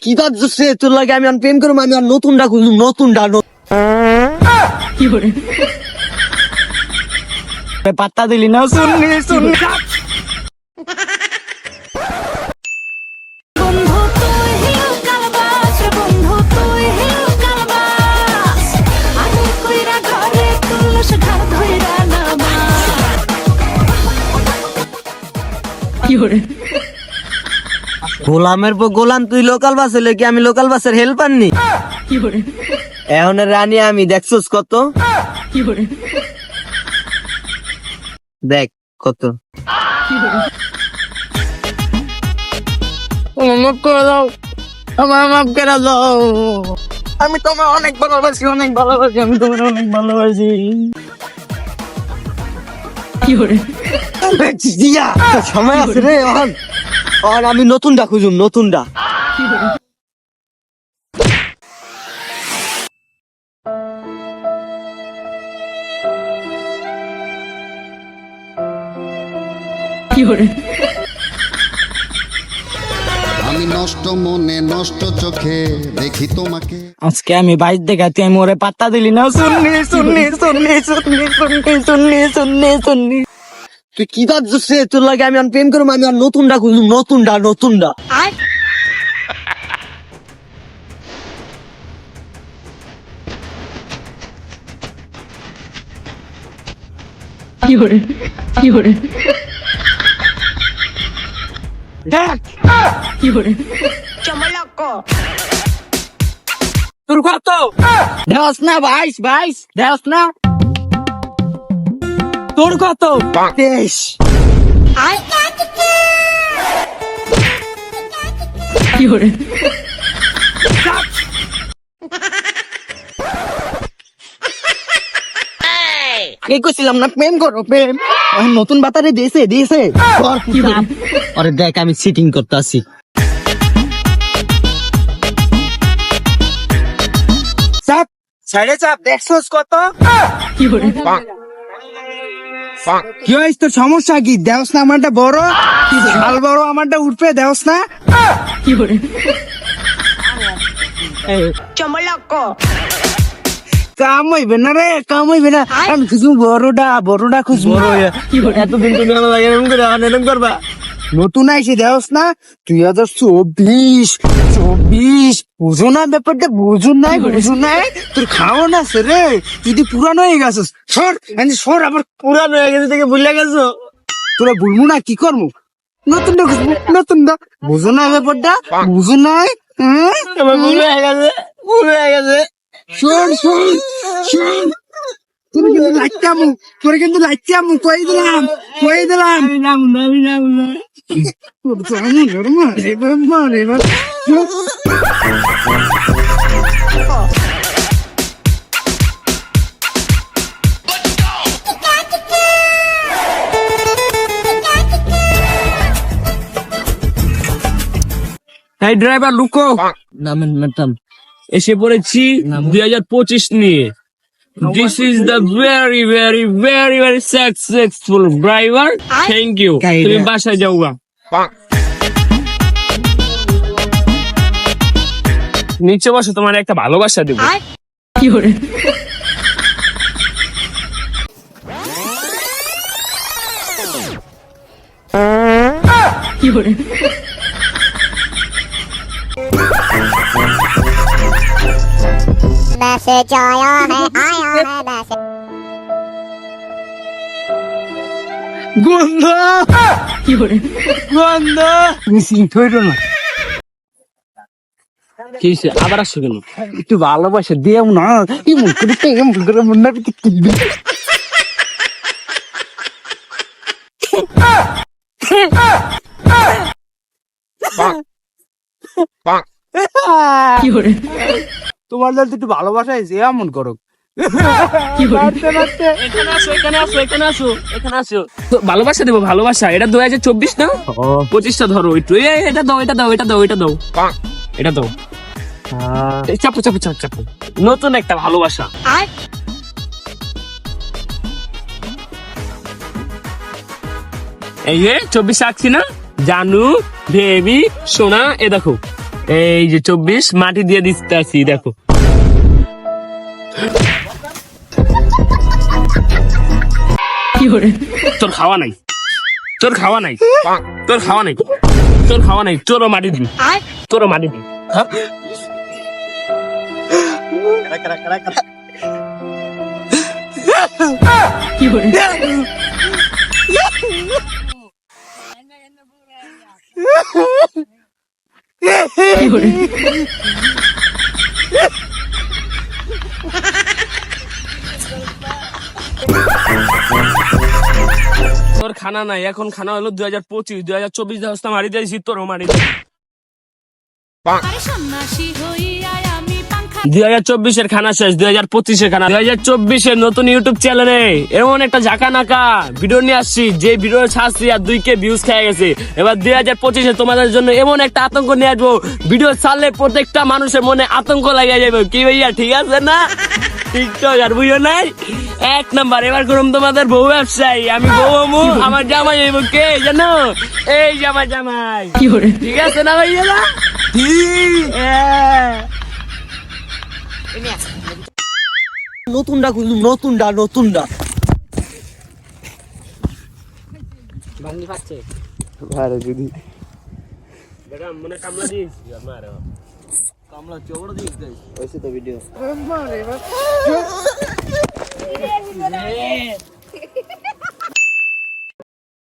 কি ভাবছিস রে তোর লাগে আমি আর প্রেম করব আমি আর নতুনটা খুঁজুম নতুনটা ন- পাত্তা দিলি না শুনলি শুননি গোলামের পর গোলাম তুই লোকাল বাসে লেগে আমি লোকাল বাসের হেল্পার নি? এখন রানী আমি দেখছস কত? দেখ কত। আমি তোমার অনেক ভালোবাসি অনেক ভালোবাসি আমি তোমার অনেক ভালোবাসি। দিয়া সময় আছে রে অহন অহন আমি নতুনটা খুঁজুম নতুনটা আমি নষ্ট মনে নষ্ট চোখে দেখি তোমাকে। আজকে আমি বাইর দেখাতে আমি ওরে পাত্তা দিলি না। শুননি শুননি শুননি শুননি শুননি শুননি শুননি শুননি। তুই কি ভাবছিস রে? তোর লাগে আমি আর প্রেম করব আমি আর নতুনটা খুঁজুম নতুনটা নতুনটা। কত দেওয়াস না বাইশ বাইশ দেওয়াস না। তোর কত তেইশ। এই কইছিলাম না প্রেম করো প্রেম। নতুন বাতারে দিয়েছে দিয়েছে। কর আরে দেখ আমি সিটিং করতে আসি। সাইডে চাপ দেখছস কত? কি হয়েছে তোর সমস্যা কি? দেওস না আমারটা বড়? শাল বড় আমারটা উঠবে দেওস না? কাম হইবে না রে কাম হইবে না। আমি খুঁজবো বড়টা বড়টা খুঁজবো। এতদিন তুমি আমার লাগে এরকম করে এরকম করবা। নতুন আইসি দেওস না? দুই হাজার চব্বিশ। চব্বিশ বুঝো না ব্যাপারটা বুঝো নাই বুঝো নাই তোর খাওয়া না রে। তুই তো পুরানো হয়ে গেছিস সর সর আবার পুরানো হয়ে গেছে থেকে ভুলে গেছো। তোরা বলব না কি করব? নতুনটা খুঁজবো নতুনটা বুঝো না ব্যাপারটা বুঝো নাই হ্যাঁ? ভুল হয়ে গেছে ভুল হয়ে গেছে। শোন শোন শোন। তোর কিন্তু তোর কই দিলাম কই দিলাম? না না। এই ড্রাইভার লুকো নামেন ম্যাডাম। এসে পড়েছি দুই হাজার পঁচিশ নিয়ে। This is the very very very very successful driver thank you. তুমি বাসায় যাও নিচে বসো তোমার একটা ভালোবাসা দেবো मैसेज आया है आया है मैसेज গন্ধ গন্ধ মিসিং থইরো না কি হয়েছে? আবার আসছো কেন? একটু ভালোবাসা দিও না। কি মুখ করে প্রেম করে মন না কি কি তোমার জন্য একটু ভালোবাসা আছে এমন করো। এখানে আসো এখানে আসো এখানে আসো এখানে আসো। তো ভালোবাসা দেবো ভালোবাসা। এটা দু হাজার চব্বিশ না? পঁচিশটা ধরো একটু। এই, এই, এটা দাও এটা দাও এটা দাও এটা দাও। এটা দাও। এই, চাপো চাপো চাপো চাপো। নতুন একটা ভালোবাসা। এই যে চব্বিশ আঁকছি না? জানু বেবি সোনা এ দেখো। এই যে চব্বিশ মাটি দিয়ে দিতে দেখো। তোর খাওয়া নাই। তোর খাওয়া নাই। তোর খাওয়া নাই। তোর খাওয়া নাই। তোরও মাটি দিবি। তোরও মাটি দিবি। হ্যাঁ? তোর খানা নাই, এখন খানা হলো দুই হাজার পঁচিশ, দুই হাজার চব্বিশ দেওয়া মারি দিয়েছি, তোরও মারি দিয়েছি। দুই হাজার চব্বিশের খানা শেষ দুই হাজার পঁচিশের খানা। দুই হাজার চব্বিশের নতুন ইউটিউব চ্যানেলে এমন একটা ঝাঁকা নাকা ভিডিও নিয়ে আসছি যে ভিডিও ছাড়ছি আর দুই কে ভিউজ খেয়ে গেছে। এবার দুই হাজার পঁচিশে তোমাদের জন্য এমন একটা আতঙ্ক নিয়ে আসব ভিডিও ছাড়লে প্রত্যেকটা মানুষের মনে আতঙ্ক লাগিয়ে যাবে। কি ভাইয়া ঠিক আছে না? টিকটক আর বুঝো নাই? এক নাম্বার এবার করুন তোমাদের বউ ব্যবসায়ী আমি বউ আমু আমার জামাই হইব কে জানো? এই জামাই। জামাই ঠিক আছে না ভাইয়া না হ্যাঁ নতুনটা খুঁজুম নতুনটা নতুনটা। ভালো যদি মনে কামলা দিস? আমার কামলা চবড় দিস হয়েছে তো ভিডিও